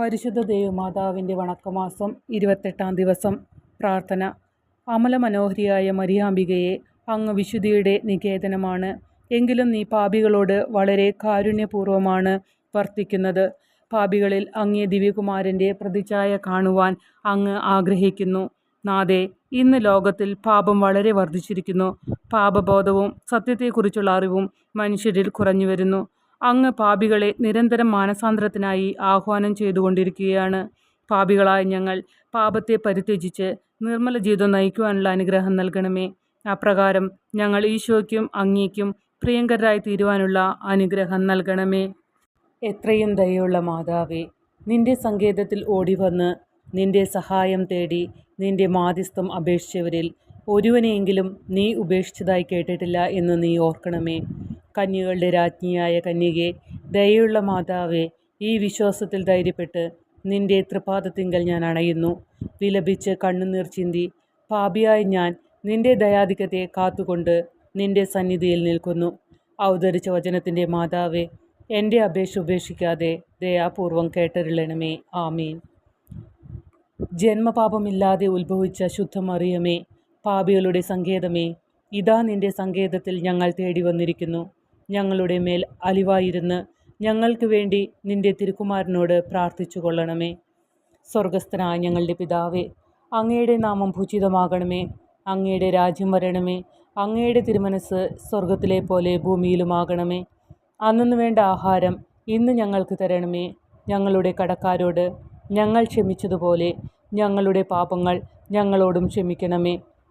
പരിശുദ്ധ ദേവമാതാവിന്റെ വണക്കമാസം ഇരുപത്തെട്ടാം ദിവസം പ്രാർത്ഥന. അമലമനോഹരിയായ മരിയാമ്പികയെ അങ്ങ് വിശുദ്ധിയുടെ നികേതനമാണ്. എങ്കിലും നീ പാപികളോട് വളരെ കാരുണ്യപൂർവമാണ് വർത്തിക്കുന്നത്. പാപികളിൽ അങ്ങേ ദിവ്യകുമാരന്റെ പ്രതിച്ഛായ കാണുവാൻ അങ്ങ് ആഗ്രഹിക്കുന്നു. നാദേ ഇന്ന് ലോകത്തിൽ പാപം വളരെ വർദ്ധിച്ചിരിക്കുന്നു. പാപബോധവും സത്യത്തെക്കുറിച്ചുള്ള അറിവും മനുഷ്യരിൽ കുറഞ്ഞു വരുന്നു. അങ്ങ് പാപികളെ നിരന്തരം മാനസാന്തരത്തിനായി ആഹ്വാനം ചെയ്തുകൊണ്ടിരിക്കുകയാണ്. പാപികളായ ഞങ്ങൾ പാപത്തെ പരിത്യജിച്ച് നിർമ്മല ജീവിതം നയിക്കുവാനുള്ള അനുഗ്രഹം നൽകണമേ. അപ്രകാരം ഞങ്ങൾ ഈശോയ്ക്കും അങ്ങേക്കും പ്രിയങ്കരായി തീരുവാനുള്ള അനുഗ്രഹം നൽകണമേ. എത്രയും ദയുള്ള മാതാവേ നിന്റെ സങ്കേതത്തിൽ ഓടിവന്ന് നിന്റെ സഹായം തേടി നിന്റെ മാധ്യസ്ഥം അപേക്ഷിച്ചവരിൽ ഒരുവനെയെങ്കിലും നീ ഉപേക്ഷിച്ചതായി കേട്ടിട്ടില്ല എന്ന് നീ ഓർക്കണമേ. കന്യകളുടെ രാജ്ഞിയായ കന്യകെ ദയുള്ള മാതാവേ ഈ വിശ്വാസത്തിൽ ധൈര്യപ്പെട്ട് നിന്റെ തൃപാദത്തിങ്കൽ ഞാൻ അണയുന്നു. വിലപിച്ച് കണ്ണുനീർ ചിന്തി പാപിയായ ഞാൻ നിന്റെ ദയാധികത്തെ കാത്തുകൊണ്ട് നിന്റെ സന്നിധിയിൽ നിൽക്കുന്നു. അവതരിച്ച വചനത്തിന്റെ മാതാവേ എന്റെ അപേക്ഷ ഉപേക്ഷിക്കാതെ ദയാപൂർവം കേട്ടരുളണമേ. ആമീൻ. ജന്മപാപമില്ലാതെ ഉത്ഭവിച്ച ശുദ്ധമറിയമേ പാപികളുടെ സങ്കേതമേ ഇതാ നിന്റെ സങ്കേതത്തിൽ ഞങ്ങൾ തേടി വന്നിരിക്കുന്നു. ഞങ്ങളുടെ മേൽ അലിവായിരുന്ന് ഞങ്ങൾക്ക് വേണ്ടി നിന്റെ തിരുക്കുമാരനോട് പ്രാർത്ഥിച്ചു കൊള്ളണമേ സ്വർഗസ്ഥനായ ഞങ്ങളുടെ പിതാവേ അങ്ങയുടെ നാമം ഭൂചിതമാകണമേ അങ്ങയുടെ രാജ്യം വരണമേ. അങ്ങയുടെ തിരുമനസ് സ്വർഗത്തിലെ പോലെ ഭൂമിയിലുമാകണമേ. അന്നു വേണ്ട ആഹാരം ഇന്ന് ഞങ്ങൾക്ക് തരണമേ. ഞങ്ങളുടെ കടക്കാരോട് ഞങ്ങൾ ക്ഷമിച്ചതുപോലെ ഞങ്ങളുടെ പാപങ്ങൾ ഞങ്ങളോടും ക്ഷമിക്കണമേ.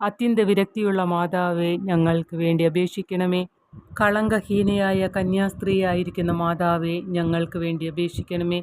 അത്യന്ത വിരക്തിയുള്ള മാതാവേ ഞങ്ങൾക്ക് വേണ്ടി അപേക്ഷിക്കണമേ. കളങ്കഹീനയായ കന്യാസ്ത്രീയായിരിക്കുന്ന മാതാവേ ഞങ്ങൾക്ക് വേണ്ടി അപേക്ഷിക്കണമേ.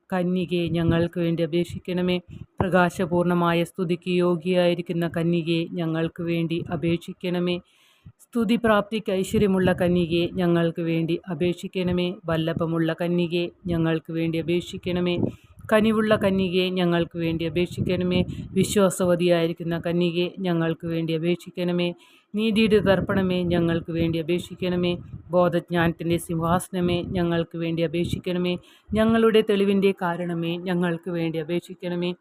കന്യകയെ ഞങ്ങൾക്ക് വേണ്ടി അപേക്ഷിക്കണമേ. പ്രകാശപൂർണമായ സ്തുതിക്ക് യോഗ്യയായിരിക്കുന്ന കന്യകയെ ഞങ്ങൾക്ക് വേണ്ടി അപേക്ഷിക്കണമേ. സ്തുതി പ്രാപ്തിക്ക് ഐശ്വര്യമുള്ള കന്യകയെ ഞങ്ങൾക്ക് വേണ്ടി അപേക്ഷിക്കണമേ. വല്ലഭമുള്ള കന്യകയെ ഞങ്ങൾക്ക് വേണ്ടി അപേക്ഷിക്കണമേ. കനിവുള്ള കന്യകയെ ഞങ്ങൾക്ക് വേണ്ടി അപേക്ഷിക്കണമേ. വിശ്വാസവതിയായിരിക്കുന്ന കന്യകയെ ഞങ്ങൾക്ക് വേണ്ടി അപേക്ഷിക്കണമേ. നീതിയുടെ തർപ്പണമേ ഞങ്ങൾക്ക് വേണ്ടി അപേക്ഷിക്കണമേ. ബോധജ്ഞാനത്തിന്റെ സിംഹാസനമേ ഞങ്ങൾക്ക് വേണ്ടി അപേക്ഷിക്കണമേ. ഞങ്ങളുടെ തെളിവിന്റെ കാരണമേ ഞങ്ങൾക്ക് വേണ്ടി അപേക്ഷിക്കണമേ.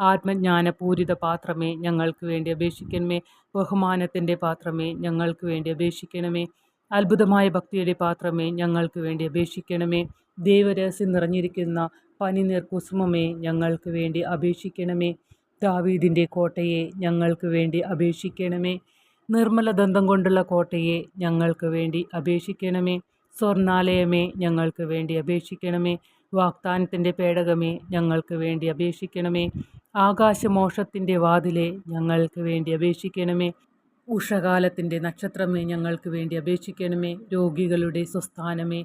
ആത്മജ്ഞാനപൂരിത പാത്രമേ ഞങ്ങൾക്ക് വേണ്ടി അപേക്ഷിക്കണമേ. ബഹുമാനത്തിന്റെ പാത്രമേ ഞങ്ങൾക്ക് വേണ്ടി അപേക്ഷിക്കണമേ. അത്ഭുതമായ ഭക്തിയുടെ പാത്രമേ ഞങ്ങൾക്ക് വേണ്ടി അപേക്ഷിക്കണമേ. ദൈവരഹസ്യം നിറഞ്ഞിരിക്കുന്ന പനിനീർ കുസുമമേ ഞങ്ങൾക്ക് വേണ്ടി അപേക്ഷിക്കണമേ. ദാവീദിന്റെ കോട്ടയെ ഞങ്ങൾക്ക് വേണ്ടി അപേക്ഷിക്കണമേ. നിർമ്മല ദന്തം കൊണ്ടുള്ള കോട്ടയെ ഞങ്ങൾക്ക് വേണ്ടി അപേക്ഷിക്കണമേ. സ്വർണാലയമേ ഞങ്ങൾക്ക് വേണ്ടി അപേക്ഷിക്കണമേ. വാഗ്ദാനത്തിന്റെ പേടകമേ ഞങ്ങൾക്ക് വേണ്ടി അപേക്ഷിക്കണമേ. ആകാശമോഷത്തിന്റെ വാതിലെ ഞങ്ങൾക്ക് വേണ്ടി അപേക്ഷിക്കണമേ. ഉഷകാലത്തിന്റെ നക്ഷത്രമേ ഞങ്ങൾക്ക് വേണ്ടി അപേക്ഷിക്കണമേ. രോഗികളുടെ സ്വസ്ഥാനമേ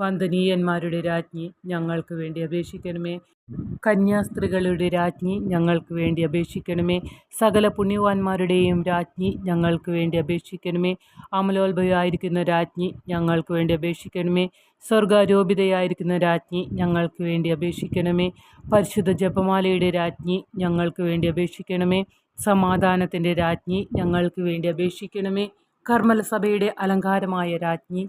വന്ദനീയന്മാരുടെ രാജ്ഞി ഞങ്ങൾക്ക് വേണ്ടി അപേക്ഷിക്കണമേ. കന്യാസ്ത്രീകളുടെ രാജ്ഞി ഞങ്ങൾക്ക് വേണ്ടി അപേക്ഷിക്കണമേ. സകല പുണ്യവാന്മാരുടെയും രാജ്ഞി ഞങ്ങൾക്ക് വേണ്ടി അപേക്ഷിക്കണമേ. അമലോത്ഭവമായിരിക്കുന്ന രാജ്ഞി ഞങ്ങൾക്ക് വേണ്ടി അപേക്ഷിക്കണമേ. സ്വർഗാരോപിതയായിരിക്കുന്ന രാജ്ഞി ഞങ്ങൾക്ക് വേണ്ടി അപേക്ഷിക്കണമേ. പരിശുദ്ധ ജപമാലയുടെ രാജ്ഞി ഞങ്ങൾക്ക് വേണ്ടി അപേക്ഷിക്കണമേ. സമാധാനത്തിന്റെ രാജ്ഞി ഞങ്ങൾക്ക് വേണ്ടി അപേക്ഷിക്കണമേ. കർമ്മലസഭയുടെ അലങ്കാരമായ രാജ്ഞി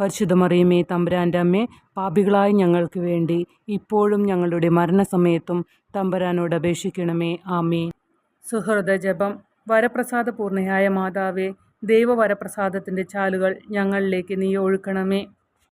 പരിശുദ്ധ മറിയമേ തമ്പുരാന്റെ അമ്മേ പാപികളായ ഞങ്ങൾക്ക് വേണ്ടി ഇപ്പോഴും ഞങ്ങളുടെ മരണസമയത്തും തമ്പുരാനോട് അപേക്ഷിക്കണമേ. ആമേ സുഹൃദ ജപം വരപ്രസാദ പൂർണയായ മാതാവേ ദൈവവരപ്രസാദത്തിന്റെ ചാലുകൾ ഞങ്ങളിലേക്ക് നീ ഒഴുക്കണമേ.